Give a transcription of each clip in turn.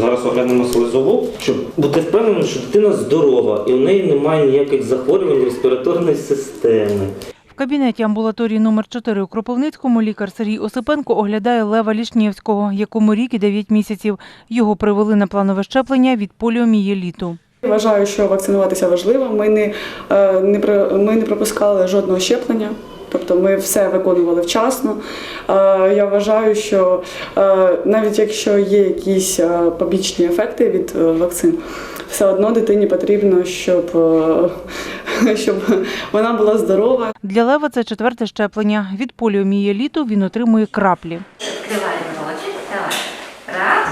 Зараз оглянемо слизову, щоб бути впевненим, що дитина здорова і у неї немає ніяких захворювань респіраторної системи. В кабінеті амбулаторії номер 4 у Кропивницькому лікар Сергій Осипенко оглядає Лева Лішнєвського, якому рік і 9 місяців. Його привели на планове щеплення від поліомієліту. Вважаю, що вакцинуватися важливо. Ми не, е, не, про- ми не пропускали жодного щеплення. Тобто ми все виконували вчасно. Е, Я вважаю, що е, навіть якщо є якісь е, побічні ефекти від вакцин, все одно дитині потрібно, щоб, щоб вона була здорова. Для Лева це четверте щеплення. Від поліомієліту він отримує краплі. Відкривай ротик, давай. Раз,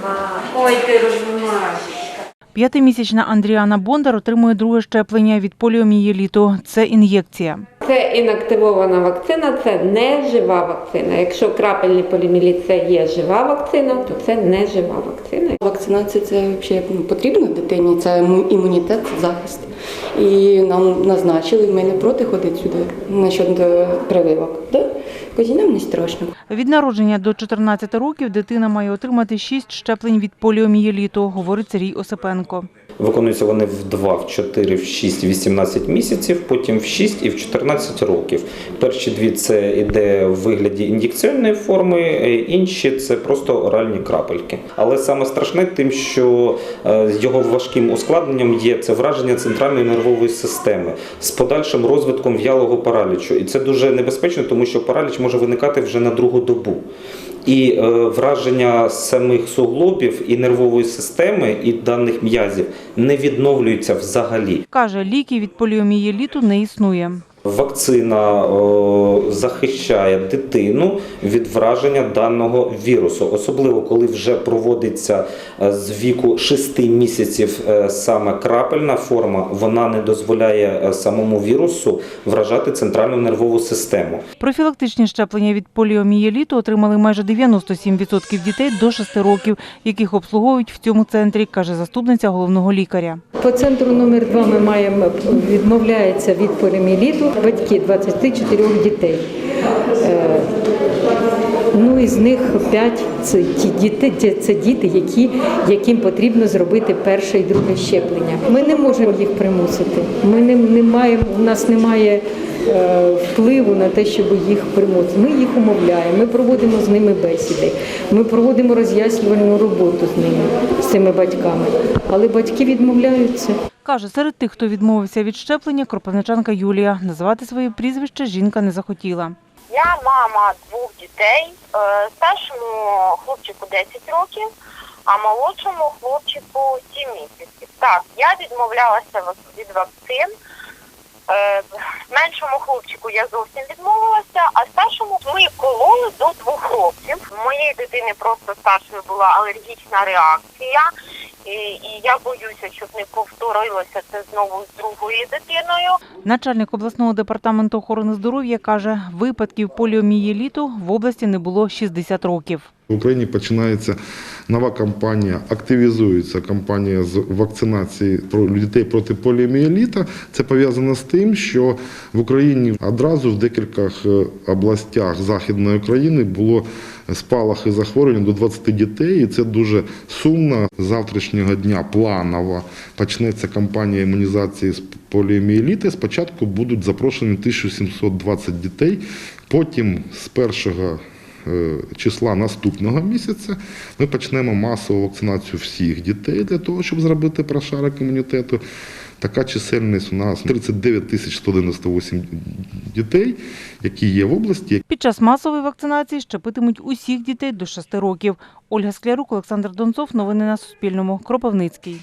два. Ой, ти розмашечка. П'ятимісячна Андріана Бондар отримує друге щеплення від поліомієліту. Це ін'єкція. Це інактивована вакцина, це не жива вакцина. Якщо крапельний поліміліт це є жива вакцина, то це не жива вакцина. Вакцинація це взагалі потрібно дитині, це імунітет, захист. І нам назначили, ми не проти ходити сюди насчет прививок. Да? Козі нам не страшно. Від народження до 14 років дитина має отримати 6 щеплень від поліомієліту, говорить Сергій Осипенко. Виконуються вони в 2, в 4, в 6, 18 місяців, потім в 6 і в 14 років. Перші дві це йде в вигляді ін'єкційної форми, е, інші це просто оральні крапельки. Але саме страшне тим, що е, його важким ускладненням є це враження центральної нервової системи з подальшим розвитком в'ялого паралічу. І це дуже небезпечно, тому що параліч може виникати вже на другу добу. І е, враження самих суглобів і нервової системи і даних м'язів не відновлюються взагалі. Каже, ліки від поліомієліту не існує. Вакцина захищає дитину від враження даного вірусу, особливо коли вже проводиться е, з віку 6 місяців е, саме крапельна форма, вона не дозволяє е, самому вірусу вражати центральну нервову систему. Профілактичні щеплення від поліомієліту отримали майже 97% дітей до 6 років, яких обслуговують в цьому центрі, каже заступниця головного лікаря. По центру номер 2 ми маємо відмовляється від поліомієліту батьки 24 дітей. Е, Ну із них 5 це ті діти, це діти, які, яким потрібно зробити перше і друге щеплення. Ми не можемо їх примусити. Ми не, не маємо, у нас немає е, впливу на те, щоб їх примусити. Ми їх умовляємо, ми проводимо з ними бесіди, ми проводимо роз'яснювальну роботу з ними, з цими батьками. Але батьки відмовляються. Каже, серед тих, хто відмовився від щеплення, кропивничанка Юлія. Називати своє прізвище жінка не захотіла. Я мама двох дітей. Е, Старшому хлопчику 10 років, а молодшому хлопчику 7 місяців. Так, я відмовлялася від вакцин. Е, Меншому хлопчику я зовсім відмовилася, а старшому ми кололи до двох років. У моєї дитини просто старшою була алергічна реакція. І, я боюся, щоб не повторилося це знову з другою дитиною. Начальник обласного департаменту охорони здоров'я каже, випадків поліомієліту в області не було 60 років. В Україні починається нова кампанія, активізується кампанія з вакцинації дітей проти поліомієліта. Це пов'язано з тим, що в Україні одразу в декількох е, областях Західної України було спалахи захворювань до 20 дітей, і це дуже сумно. З завтрашнього дня планово почнеться кампанія імунізації з поліомієліти. Спочатку будуть запрошені 1720 дітей, потім з першого числа наступного місяця ми почнемо масову вакцинацію всіх дітей для того, щоб зробити прошарок імунітету. Така чисельність у нас 39 тисяч 198 дітей, які є в області. Під час масової вакцинації щепитимуть усіх дітей до 6 років. Ольга Склярук, Олександр Донцов. Новини на Суспільному. Кропивницький.